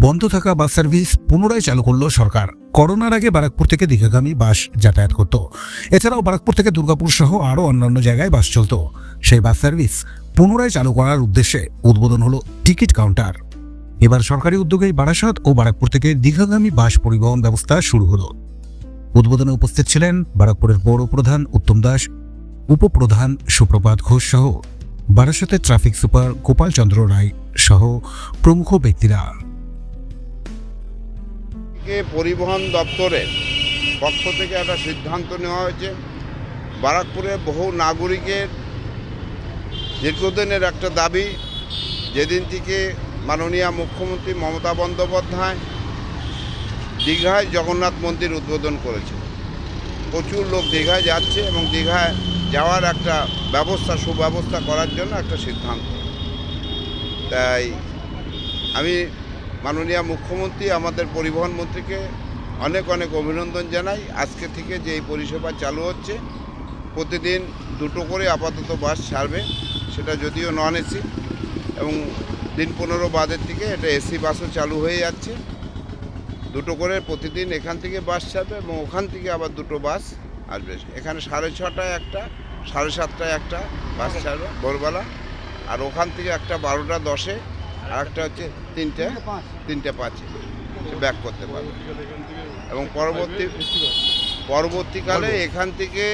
বন্ধ থাকা bus service পুনরায় চালু করল সরকার। করোনার আগে বারাকপুর থেকে দীঘাগামী বাস যাতায়াত করত। এছাড়াও বারাকপুর থেকে দুর্গাপুর সহ আরও অন্যান্য জায়গায় বাস চলত। সেই বাস সার্ভিস পুনরায় চালু করার উদ্দেশ্যে উদ্বোধন হলো টিকিট কাউন্টার। এবার সরকারি উদ্যোগে বারাসাত ও বারাকপুর থেকে দীঘাগামী বাস পরিবহন ব্যবস্থা শুরু হলো। উদ্বোধনে উপস্থিত ছিলেন বারাকপুরের পৌর প্রধান উত্তম দাস, উপপ্রধান সুপ্রভাত ঘোষ সহ বারাসাতের ট্রাফিক সুপার গোপাল চন্দ্র রায় সহ প্রমুখ ব্যক্তিরা। থেকে পরিবহন দপ্তরের পক্ষ থেকে একটা সিদ্ধান্ত নেওয়া হয়েছে। বারাকপুরের বহু নাগরিকের দীর্ঘদিনের একটা দাবি, যেদিন থেকে মাননীয় মুখ্যমন্ত্রী মমতা বন্দ্যোপাধ্যায় দীঘায় জগন্নাথ মন্দির উদ্বোধন করেছে প্রচুর লোক দীঘায় যাচ্ছে এবং দীঘায় যাওয়ার একটা ব্যবস্থা, সুব্যবস্থা করার জন্য একটা সিদ্ধান্ত। তাই আমি মাননীয় মুখ্যমন্ত্রী আমাদের পরিবহন মন্ত্রীকে অনেক অনেক অভিনন্দন জানাই। আজকে থেকে যে এই পরিষেবা চালু হচ্ছে প্রতিদিন দুটো করে আপাতত বাস ছাড়বে সেটা যদিও নন এসি এবং দিন পনেরো বাদের থেকে এটা এসি বাসও চালু হয়ে যাচ্ছে। দুটো করে প্রতিদিন এখান থেকে বাস ছাড়বে এবং ওখান থেকে আবার দুটো বাস আসবে। এখানে সাড়ে ছটায় একটা সাড়ে সাতটায় একটা বাস ছাড়বে ভোরবেলা। আর ওখান থেকে একটা বারোটা দশে আর একটা হচ্ছে তিনটে তিনটে পাঁচে। ব্যাক করতে পারবে। এবং পরবর্তী পরবর্তীকালে এখান থেকে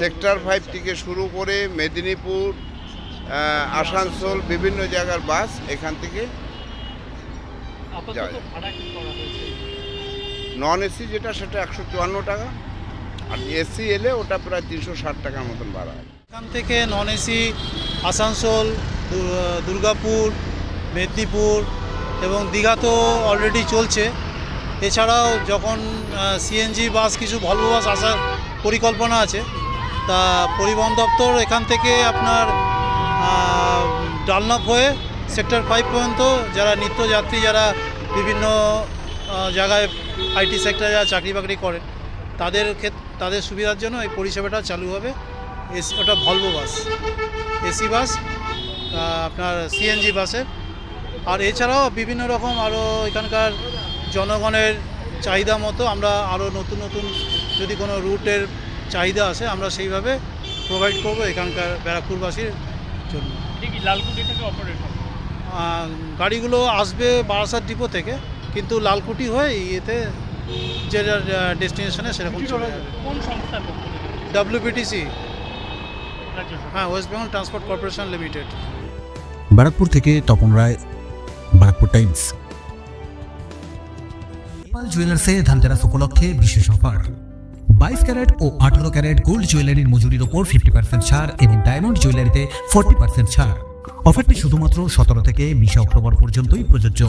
সেক্টর ফাইভ থেকে শুরু করে মেদিনীপুর আসানসোল বিভিন্ন জায়গার বাস এখান থেকে যাওয়া যায়। নন এসি যেটা সেটা একশো চুয়ান্ন টাকা। আর এসি এলে ওটা প্রায় তিনশো ষাট টাকার মতন বাড়া হয় এখান থেকে নন এসি আসানসোল দুর্গাপুর, মেদিনীপুর এবং দীঘা তো অলরেডি চলছে। এছাড়াও যখন সিএনজি বাস কিছু ভলভো বাস আসার পরিকল্পনা আছে, তা পরিবহন দপ্তর এখান থেকে আপনার ডালনাপ হয়ে সেক্টর ফাইভ পর্যন্ত যারা নিত্যযাত্রী যারা বিভিন্ন জায়গায় আইটি সেক্টরে যারা চাকরি বাকরি করেন তাদের ক্ষেত্রে তাদের সুবিধার জন্য এই পরিষেবাটা চালু হবে। এসি, ওটা ভলভো বাস, এসি বাস আপনার সিএনজি বাসে। আর এছাড়াও বিভিন্ন রকম আরও এখানকার জনগণের চাহিদা মতো আমরা আরও নতুন নতুন যদি কোনো রুটের চাহিদা আসে আমরা সেইভাবে প্রোভাইড করব এখানকার ব্যারাকপুরবাসীর জন্য। গাড়িগুলো আসবে বারাসাত ডিপো থেকে কিন্তু লালকুটি হয়ে ইয়েতে যে ডেস্টিনেশনে সেরকম চলে যাবে। ডাব্লিউবিটিসি হ্যাঁ west Bengal transport corporation limited Barrackpore থেকে তপন রায়, বারাকপুর টাইমস। নেপাল জুয়েলার্সে ধানতেরাস উপলক্ষে বিশেষ অফার। বাইশ ক্যারেট ও আঠারো ক্যারেট গোল্ড জুয়েলারির মজুরির ওপর ফিফটি পার্সেন্ট ছাড় এবং ডায়মন্ড জুয়েলারিতে ফোর্টি পার্সেন্ট ছাড়। অফারটি শুধুমাত্র সতেরো থেকে বিশে অক্টোবর পর্যন্তই প্রযোজ্য।